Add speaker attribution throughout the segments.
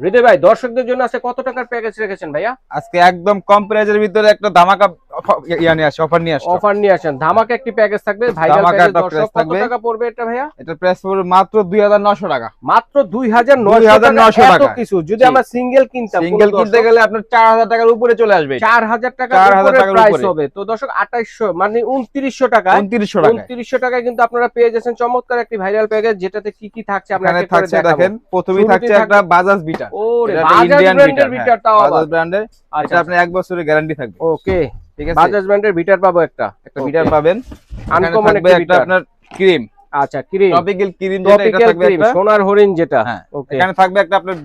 Speaker 1: হৃদয় ভাই, দর্শকদের জন্য আছে কত টাকার প্যাকেজ রেখেছেন ভাইয়া?
Speaker 2: আজকে একদম কম প্রাইজের ভিতরে একটা ধামাকা ইয়া নিয়ে আসছে অফার নিয়ে আসছে।
Speaker 1: অফার নিয়ে আসেন। ধামাকা একটি প্যাকেজ থাকবে। ভাইরাল প্যাকেজ
Speaker 2: একটা
Speaker 1: দর্শক
Speaker 2: price
Speaker 1: কত টাকা পড়বে এটা ভাইয়া?
Speaker 2: এটা প্রাইস পড়বে মাত্র দুই হাজার নশো টাকা।
Speaker 1: মাত্র দুই হাজার
Speaker 2: 2,900
Speaker 1: এত
Speaker 2: টাকা।
Speaker 1: কিছু। যদি আমরা সিঙ্গেল কিনতাম
Speaker 2: সিঙ্গেল কিনতে গেলে আপনার চার হাজার টাকার উপরে চলে আসবে।
Speaker 1: চার হাজার টাকা
Speaker 2: 4,000 টাকার
Speaker 1: প্রাইস হবে। তো দর্শক আঠাইশশো মানে উনত্রিশশো টাকা
Speaker 2: উনত্রিশশো টাকা
Speaker 1: উনত্রিশশো টাকায় কিন্তু আপনারা পেয়ে যাচ্ছেন চমৎকার একটি ভাইরাল প্যাকেজ যেটাতে কি কি থাকছে
Speaker 2: থাকছে দেখেন প্রথমেই থাকছে একটা বাজাজ বিটা
Speaker 1: ওরে বাজাজ ব্র্যান্ডের তাও
Speaker 2: বাজাজ ব্র্যান্ডের এটা
Speaker 1: আচ্ছা।
Speaker 2: আপনি এক বছরের গ্যারান্টি থাকবে।
Speaker 1: ওকে
Speaker 2: ঠিক আছে?
Speaker 1: বাজাজ ব্র্যান্ডের বিটার পাবো একটা।
Speaker 2: একটা বিটার পাবেন।
Speaker 1: আনকমন একটা
Speaker 2: আপনার ক্রিম
Speaker 1: আচ্ছা ক্রিম
Speaker 2: টপিক্যাল ক্রিম যেটা এটা থাকবে একটা।
Speaker 1: সোনার হরিণ যেটা।
Speaker 2: হ্যাঁ এখানে থাকবে একটা আপনার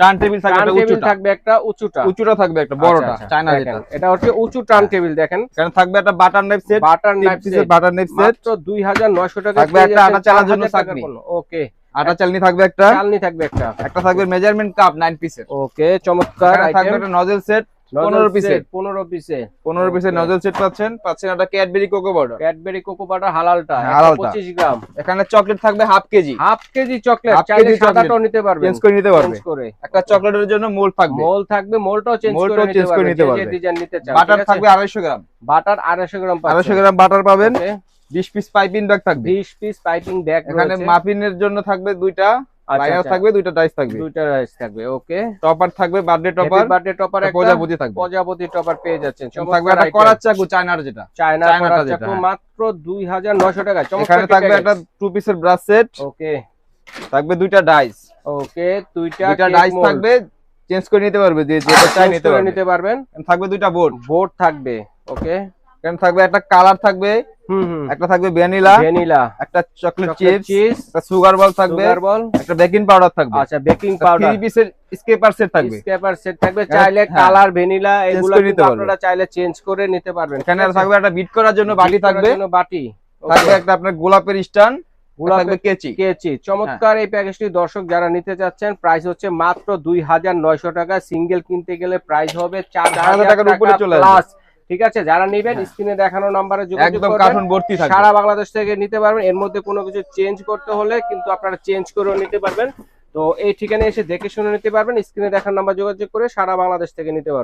Speaker 2: টার্ন টেবিল থাকবে একটা উঁচুটা।
Speaker 1: থাকবে একটা উঁচুটা।
Speaker 2: উঁচুটা থাকবে একটা বড়টা
Speaker 1: আচ্ছা, আচ্ছা,
Speaker 2: চায়না যেটা।
Speaker 1: এটা হচ্ছে উঁচু টার্ন টেবিল দেখেন।
Speaker 2: এখানে থাকবে একটা butter knife set
Speaker 1: butter knife
Speaker 2: পিসের বাটার নাইফ সেট
Speaker 1: মাত্র 2900 টাকা
Speaker 2: থাকবে একটা আটা চালার জন্য চাকনি।
Speaker 1: ওকে
Speaker 2: আটা চালনি থাকবে একটা।
Speaker 1: চালনি থাকবে একটা।
Speaker 2: একটা থাকবে মেজারমেন্ট কাপ 9 পিসের
Speaker 1: ওকে চমৎকার
Speaker 2: এখানে থাকবে একটা নজল সেট 15 পিসের
Speaker 1: 15 পিসে
Speaker 2: 15 পিসের নজল সেট পাচ্ছেন। পাচ্ছেন একটা Cadbury cocoa powder
Speaker 1: Cadbury cocoa হালালটা
Speaker 2: হালালটা।
Speaker 1: 25 গ্রাম।
Speaker 2: এখানে চকলেট থাকবে half KG.
Speaker 1: Half KG chocolate চাইলে সাদাটাও নিতে
Speaker 2: চেঞ্জ করে নিতে পারবে।
Speaker 1: করে।
Speaker 2: একটা চকলেটের জন্য মোল্ড থাকবে।
Speaker 1: মোল থাকবে মোলটাও চেঞ্জ করে নিতে
Speaker 2: করে পারবে।
Speaker 1: ডিজাইন নিতে চান
Speaker 2: বাটার থাকবে 250 গ্রাম।
Speaker 1: বাটার 250 গ্রাম
Speaker 2: 250 গ্রাম বাটার পাবেন।
Speaker 1: ওকে
Speaker 2: 20 পিস পাইপিং ব্যাগ থাকবে।
Speaker 1: 20 পিস পাইপিং ব্যাগ
Speaker 2: এখানে মাফিনের জন্য থাকবে দুইটা। লাইনার থাকবে দুইটা ডাইস থাকবে।
Speaker 1: দুইটা রাইস থাকবে ওকে
Speaker 2: টপার থাকবে বার্থডে
Speaker 1: টপার বার্থডে টপার একটা
Speaker 2: প্রজাপতি থাকবে।
Speaker 1: প্রজাপতি টপার পেয়ে যাচ্ছেন।
Speaker 2: থাকবে একটা করার চাকু চায়নার যেটা।
Speaker 1: চায়না করার চাকু। মাত্র 2900 টাকা
Speaker 2: এখানে থাকবে একটা টু পিসের ব্রাশ সেট
Speaker 1: ওকে
Speaker 2: থাকবে দুইটা ডাইস
Speaker 1: ওকে দুইটা
Speaker 2: দুইটা ডাইস থাকবে চেঞ্জ করে নিতে পারবে যে যেটা চাই নিতে
Speaker 1: নিতে পারবেন।
Speaker 2: থাকবে দুইটা বোর্ড
Speaker 1: বোর্ড থাকবে ওকে
Speaker 2: এখানে থাকবে একটা কালার থাকবে। একটা থাকবে ভ্যানিলা
Speaker 1: ভ্যানিলা
Speaker 2: একটা চকলেট চিপস একটা সুগার বল থাকবে
Speaker 1: সুগার বল
Speaker 2: একটা বেকিং পাউডার থাকবে।
Speaker 1: আচ্ছা বেকিং পাউডার
Speaker 2: থ্রি পিসের স্কেপার সেট থাকবে।
Speaker 1: স্কেপার সেট থাকবে চাইলে
Speaker 2: হ্যাঁ।
Speaker 1: কালার ভ্যানিলা এগুলো। আপনারা চাইলে চেঞ্জ করে নিতে পারবেন
Speaker 2: এখানে থাকবে একটা বিট করার জন্য বাটি থাকবে।
Speaker 1: জন্য বাটি
Speaker 2: থাকবে একটা আপনার গোলাপের কেচি।
Speaker 1: চমৎকার এই প্যাকেজটি দর্শক যারা নিতে চাচ্ছেন প্রাইস হচ্ছে মাত্র দুই হাজার নয়শো টাকা। সিঙ্গেল কিনতে গেলে প্রাইস হবে চার
Speaker 2: 4,000
Speaker 1: হাজার
Speaker 2: টাকার উপরে চলে আসবে।
Speaker 1: ঠিক আছে? যারা নেবেন
Speaker 2: হ্যাঁ।
Speaker 1: স্ক্রিনে দেখানো নাম্বারে যোগাযোগ করবেন। সারা বাংলাদেশ থেকে নিতে পারবেন। এর মধ্যে কোনো কিছু চেঞ্জ করতে হলে কিন্তু আপনারা চেঞ্জ করেও নিতে পারবেন। তো এই ঠিকানায় এসে দেখে শুনে নিতে পারবেন। স্ক্রিনে দেখার নাম্বার যোগাযোগ করে সারা বাংলাদেশ থেকে নিতে পারবেন।